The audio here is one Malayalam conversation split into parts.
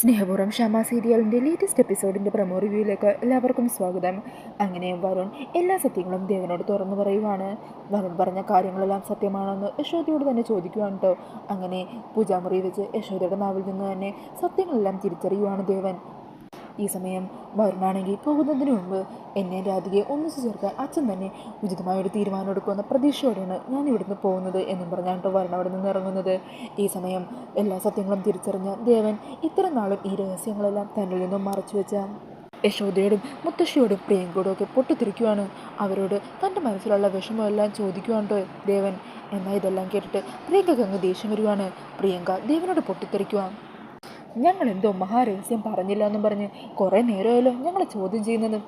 സ്നേഹപൂർവം ക്ഷമ സീരിയലിന്റെ ലേറ്റസ്റ്റ് എപ്പിസോഡിന്റെ പ്രമോ റിവ്യൂയിലേക്ക് എല്ലാവർക്കും സ്വാഗതം. അങ്ങനെ വരുൺ എല്ലാ സത്യങ്ങളും ദേവനോട് തുറന്നു പറയുവാണ്. വരുൺ പറഞ്ഞ കാര്യങ്ങളെല്ലാം സത്യമാണെന്ന് യശോദയോട് തന്നെ ചോദിക്കുവാണ് കേട്ടോ അങ്ങനെ പൂജാമുറി വെച്ച് യശോദയുടെ നാവിൽ നിന്ന് തന്നെ സത്യങ്ങളെല്ലാം തിരിച്ചറിയുവാണ് ദേവൻ. ഈ സമയം വരുണാണെങ്കിൽ പോകുന്നതിന് മുമ്പ് എന്നെ രാധികയെ ഒന്നിച്ചു ചേർക്കാൻ അച്ഛൻ തന്നെ ഉചിതമായൊരു തീരുമാനം എടുക്കുമെന്ന പ്രതീക്ഷയോടെയാണ് ഞാൻ ഇവിടുന്ന് പോകുന്നത് എന്നും പറഞ്ഞാണ് വരുൺ അവിടെ നിന്ന് ഇറങ്ങുന്നത്. ഈ സമയം എല്ലാ സത്യങ്ങളും തിരിച്ചറിഞ്ഞ ദേവൻ ഇത്രയും നാളും ഈ രഹസ്യങ്ങളെല്ലാം തന്നിൽ നിന്നും മറച്ചു വെച്ച യശോദയോടും മുത്തശ്ശിയോടും പ്രിയങ്കോടും ഒക്കെ പൊട്ടിത്തെറിക്കുവാണ്. അവരോട് തന്റെ മനസ്സിലുള്ള വിഷമമെല്ലാം ചോദിക്കുവാണ് ദേവൻ. എന്നാൽ ഇതെല്ലാം കേട്ടിട്ട് പ്രിയങ്കയ്ക്ക് അങ്ങ് ദേഷ്യം വരുവാണ്. പ്രിയങ്ക ദേവനോട് പൊട്ടിത്തെറിക്കുവാൻ ഞങ്ങൾ എന്തോ മഹാരഹസ്യം പറഞ്ഞില്ല എന്നും പറഞ്ഞ് കുറേ നേരമായല്ലോ ഞങ്ങളെ ചോദ്യം ചെയ്യുന്നത്.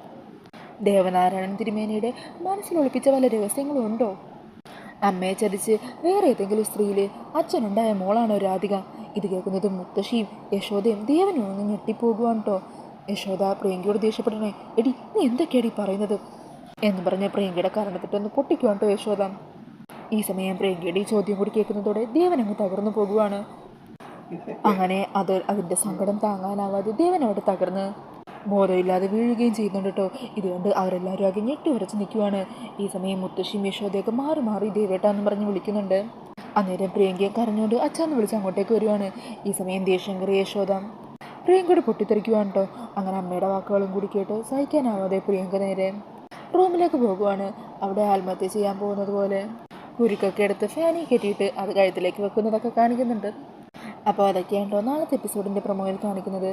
ദേവനാരായണൻ തിരുമേനിയുടെ മനസ്സിലൊളിപ്പിച്ച പല രഹസ്യങ്ങളും ഉണ്ടോ? അമ്മയെ ചതിച്ച് വേറെ ഏതെങ്കിലും സ്ത്രീയിൽ അച്ഛനുണ്ടായ മോളാണോ രാധിക? ഇത് കേൾക്കുന്നത് മുത്തശ്ശിയും യശോദയും ദേവനും ഒന്ന് ഞെട്ടിപ്പോകുവാണ് കേട്ടോ യശോദ പ്രിയങ്കയോട് ദേഷ്യപ്പെടണേ. എടി നീ എന്തൊക്കെയാടി പറയുന്നത്? എന്ന് പറഞ്ഞ പ്രിയങ്കയുടെ കാരണത്തിട്ടൊന്ന് പൊട്ടിക്കുവാണ് കേട്ടോ യശോദ. ഈ സമയം പ്രിയങ്കയുടെ ഈ ചോദ്യം കൂടി കേൾക്കുന്നതോടെ ദേവൻ അങ്ങ് തകർന്നു പോകുവാണ്. അങ്ങനെ അത് അതിന്റെ സങ്കടം താങ്ങാനാവാതെ ദേവനോട് തകർന്ന് ബോധമില്ലാതെ വീഴുകയും ചെയ്യുന്നുണ്ട് കേട്ടോ. ഇതുകൊണ്ട് അവരെല്ലാവരും ആകെ ഞെട്ടി ഉറച്ച് നിൽക്കുവാണ്. ഈ സമയം മുത്തശ്ശിയും യശോദയൊക്കെ മാറി മാറി ദേവേട്ടാന്ന് പറഞ്ഞ് വിളിക്കുന്നുണ്ട്. അന്നേരം പ്രിയങ്കയെ കരഞ്ഞുകൊണ്ട് അച്ഛന്ന് വിളിച്ച് അങ്ങോട്ടേക്ക് വരുവാണ്. ഈ സമയം ദേഷ്യം കയറി യശോദ പ്രിയങ്കയുടെ പൊട്ടിത്തെറിക്കുവാണ് കേട്ടോ. അങ്ങനെ അമ്മയുടെ വാക്കുകളും കൂടി കേട്ട് സഹിക്കാനാവാതെ പ്രിയങ്ക നേരെ റൂമിലേക്ക് പോകുവാണ്. അവിടെ ആത്മഹത്യ ചെയ്യാൻ പോകുന്നത് പോലെ കുരുക്കൊക്കെ എടുത്ത് ഫാനി കെട്ടിയിട്ട് അത് കഴുത്തിലേക്ക് വെക്കുന്നതൊക്കെ കാണിക്കുന്നുണ്ട്. അപ്പോൾ അതൊക്കെയാണ് കേട്ടോ നാളത്തെ എപ്പിസോഡിന്റെ പ്രൊമോയിൽ കാണിക്കുന്നത്.